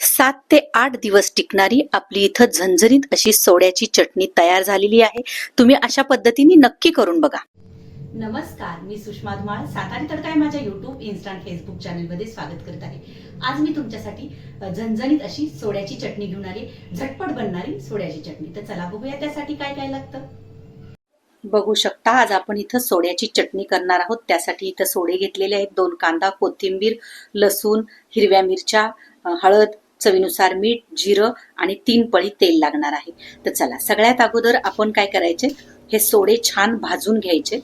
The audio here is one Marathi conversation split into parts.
सात ते आठ दिवस टिकणारी आपली इथं झणझणीत अशी सोड्याची चटणी तयार झालेली आहे. तुम्ही अशा पद्धतीने नक्की करून बघा. नमस्कार मी सुषमा धुमाळ सातारी तडका आहे माझ्या युट्यूब इन्स्टा फेसबुक चॅनलमध्ये स्वागत करत आहे. आज मी तुमच्यासाठी झणझणीत अशी सोड्याची चटणी घेऊन आली झटपट बनणारी सोड्याची चटणी. तर चला बघूया त्यासाठी काय काय लागतं. बघू शकता आज आपण इथं सोड्याची चटणी करणार आहोत. त्यासाठी इथं सोडे घेतलेले आहेत. दोन कांदा कोथिंबीर लसूण हिरव्या मिरच्या हळद चवीनुसार मीठ जिरं आणि तीन पळी तेल लागणार आहे. तर चला सगळ्यात अगोदर आपण काय करायचे? हे सोडे छान भाजून घ्यायचे.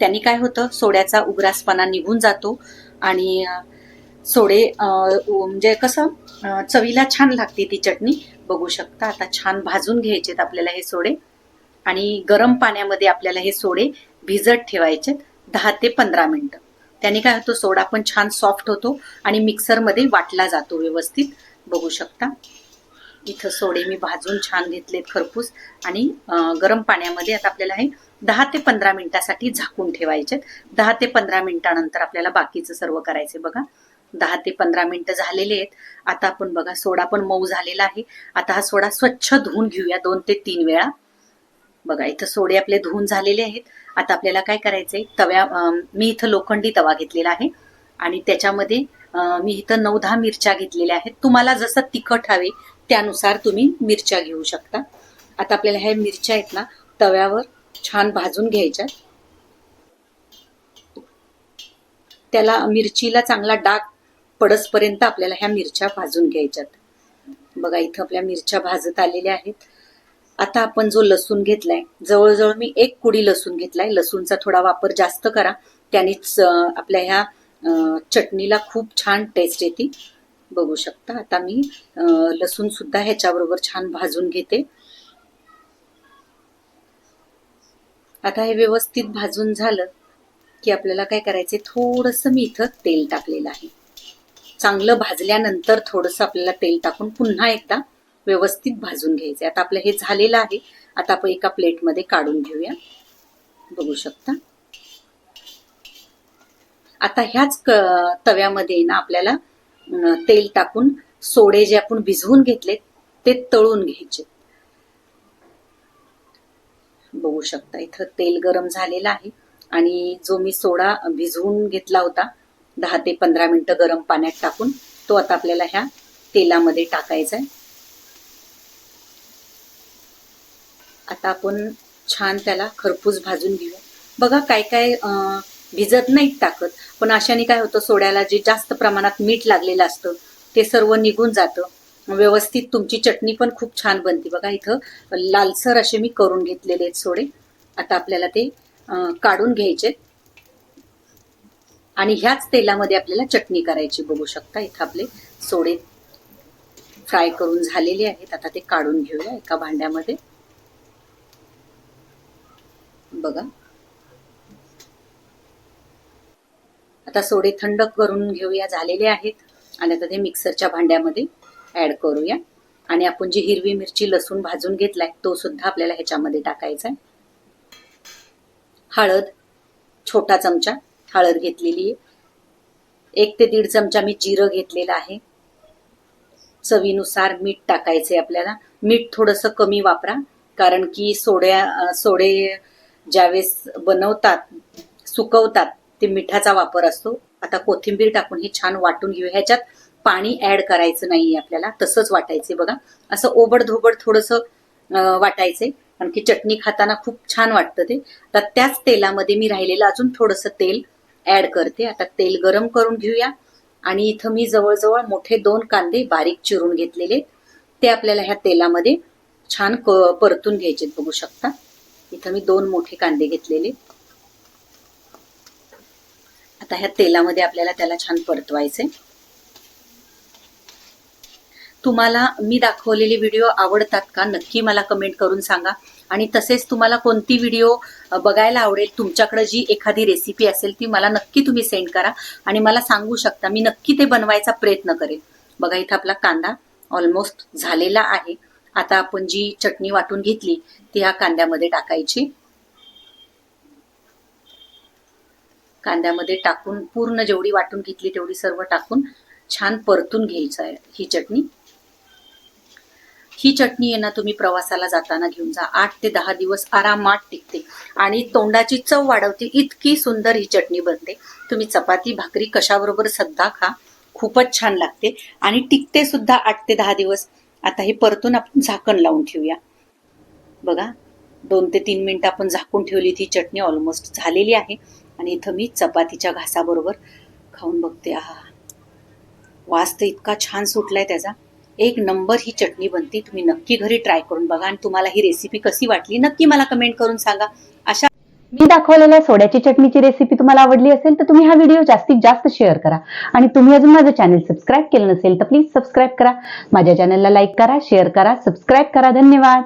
त्यांनी काय होतं? सोड्याचा उग्रासपणा निघून जातो आणि सोडे म्हणजे कसं? चवीला छान लागते ती चटणी. बघू शकता आता छान भाजून घ्यायचेत आपल्याला हे सोडे. आणि गरम पाण्यामध्ये आपल्याला हे सोडे भिजत ठेवायचे दहा ते पंधरा मिनटं. त्याने काय होतं? सोडा पण छान सॉफ्ट होतो आणि मिक्सरमध्ये वाटला जातो व्यवस्थित. बघू शकता. इथं सोडे मी भाजून छान घेतलेत खरपूस आणि गरम पाण्यामध्ये आता आपल्याला हे दहा ते पंधरा मिनिटासाठी झाकून ठेवायचे दहा ते पंधरा मिनिटानंतर आपल्याला बाकीचं सर्व करायचे बघा. दहा ते पंधरा मिनिटं झालेले आहेत. आता आपण बघा सोडा पण मऊ झालेला आहे. आता हा सोडा स्वच्छ धुवून घेऊया दोन ते तीन वेळा. बघा इथं सोडे आपले धुवून झालेले आहेत. आता आपल्याला काय करायचंय? तव्या मी इथं लोखंडी तवा घेतलेला आहे. आणि त्याच्यामध्ये मी इथं नऊ दहा मिरच्या घेतलेल्या आहेत. तुम्हाला जसं तिखट हवे त्यानुसार तुम्ही मिरच्या घेऊ शकता. आता आपल्याला ह्या मिरच्या आहेत ना तव्यावर छान भाजून घ्यायच्या. त्याला मिरचीला चांगला डाग पडसपर्यंत आपल्याला ह्या मिरच्या भाजून घ्यायच्यात. बघा इथं आपल्या मिरच्या भाजत आलेल्या आहेत. आता आपण जो लसूण घेतलाय जवळजवळ मी एक कुडी लसूण घेतलाय. लसूणचा थोडा वापर जास्त करा. त्यानेच आपल्या ह्या चटणीला खूप छान टेस्ट येते. बघू शकता. आता मी लसूण सुद्धा ह्याच्याबरोबर छान भाजून घेते. आता हे व्यवस्थित भाजून झालं की आपल्याला काय करायचंय थोडंसं मी इथं तेल टाकलेलं आहे. चांगलं भाजल्यानंतर थोडंसं आपल्याला तेल टाकून पुन्हा एकदा व्यवस्थित भाजून घ्यायचे. आता आपलं हे झालेलं आहे. आता आपण एका प्लेटमध्ये काढून घेऊया. बघू शकता. आता ह्याच क- तव्यामध्ये ना आपल्याला तेल टाकून सोडे जे आपण भिजवून घेतले ते तळून घ्यायचे. बघू शकता इथं तेल गरम झालेलं आहे आणि जो मी सोडा भिजवून घेतला होता दहा ते पंधरा मिनिटं गरम पाण्यात टाकून तो आता आपल्याला ह्या तेलामध्ये टाकायचा आहे. आता आपण छान त्याला खरपूस भाजून घेऊया. बघा काय काय भिजत नाहीत टाकत. पण अशाने काय होतं सोड्याला जे जास्त प्रमाणात मीठ लागलेलं असतं ते सर्व निघून जातं. व्यवस्थित तुमची चटणी पण खूप छान बनते. बघा इथं लालसर असे मी करून घेतलेले आहेत सोडे. आता आपल्याला ते काढून घ्यायचे. आणि ह्याच तेलामध्ये आपल्याला चटणी करायची. बघू शकता इथं आपले सोडे फ्राय करून झालेले आहेत. आता ते काढून घेऊया एका भांड्यामध्ये. बघा. आता सोडे थंड करून घेऊया झालेले आहेत. आणि आता ते मिक्सरच्या भांड्यामध्ये ॲड करूया. आणि आपण जी हिरवी मिरची लसूण भाजून घेतलाय तो सुद्धा आपल्याला ह्याच्यामध्ये टाकायचा आहे हळद छोटा चमचा हळद घेतलेली आहे. एक ते दीड चमचा मी जिरं घेतलेलं आहे. चवीनुसार मीठ टाकायचे आपल्याला. मीठ थोडंसं कमी वापरा कारण की सोड्या सोडे ज्यावेळेस बनवतात सुकवतात ते मिठाचा वापर असतो. आता कोथिंबीर टाकून हे छान वाटून घेऊ ह्याच्यात पाणी ऍड करायचं नाहीये आपल्याला. तसंच वाटायचं बघा. असं ओबड धोबड थोडंसं वाटायचे कारण की चटणी खाताना खूप छान वाटतं ते. तर त्याच तेलामध्ये मी राहिलेलं अजून थोडंसं तेल ऍड करते. आता तेल गरम करून घेऊया. आणि इथं मी जवळजवळ मोठे दोन कांदे बारीक चिरून घेतलेले. ते आपल्याला ह्या तेलामध्ये छान परतून घ्यायचे बघू शकता. इथं मी दोन मोठे कांदे घेतलेले. आता ह्या तेलामध्ये आपल्याला त्याला छान परतवायचे तुम्हाला मी दाखवलेले व्हिडिओ आवडतात का? नक्की मला कमेंट करून सांगा. आणि तसेच तुम्हाला कोणती व्हिडिओ बघायला आवडेल तुमच्याकडे जी एखादी रेसिपी असेल ती मला नक्की तुम्ही सेंड करा. आणि मला सांगू शकता मी नक्की ते बनवायचा प्रयत्न करेन. बघा इथं आपला कांदा ऑलमोस्ट झालेला आहे. आता आपण जी चटणी वाटून घेतली ती ह्या कांद्यामध्ये टाकायची. कांद्यामध्ये टाकून पूर्ण जेवढी वाटून घेतली तेवढी सर्व टाकून छान परतून घ्यायचं आहे ही चटणी. ही चटणी आहे ना तुम्ही प्रवासाला जाताना घेऊन जा. आठ ते दहा दिवस आरामात टिकते. आणि तोंडाची चव वाढवते. इतकी सुंदर ही चटणी बनते. तुम्ही चपाती भाकरी कशाबरोबर सध्या खा. खूपच छान लागते. आणि टिकते सुद्धा आठ ते दहा दिवस. आता हे परतून आपण झाकण लावून ठेवूया. बघा दोन ते तीन मिनिटं आपण झाकून ठेवली ती चटणी ऑलमोस्ट झालेली आहे. आणि इथं मी चपातीच्या घासाबरोबर खाऊन बघते. आहा. वास तर इतका छान सुटलाय त्याचा. एक नंबर ही चटणी बनती. तुम्ही नक्की घरी ट्राय करून बघा आणि तुम्हाला ही रेसिपी कशी वाटली नक्की मला कमेंट करून सांगा. अशा मी दाखवलेल्या सोड्याची चटणीची रेसिपी तुम्हाला आवडली असेल तर तुम्ही हा व्हिडिओ जास्तीत जास्त शेअर करा. आणि तुम्ही अजून माझं चॅनल सबस्क्राईब केलं नसेल तर प्लीज सबस्क्राईब करा. माझ्या चॅनलला लाईक करा शेअर करा सबस्क्राईब करा. धन्यवाद.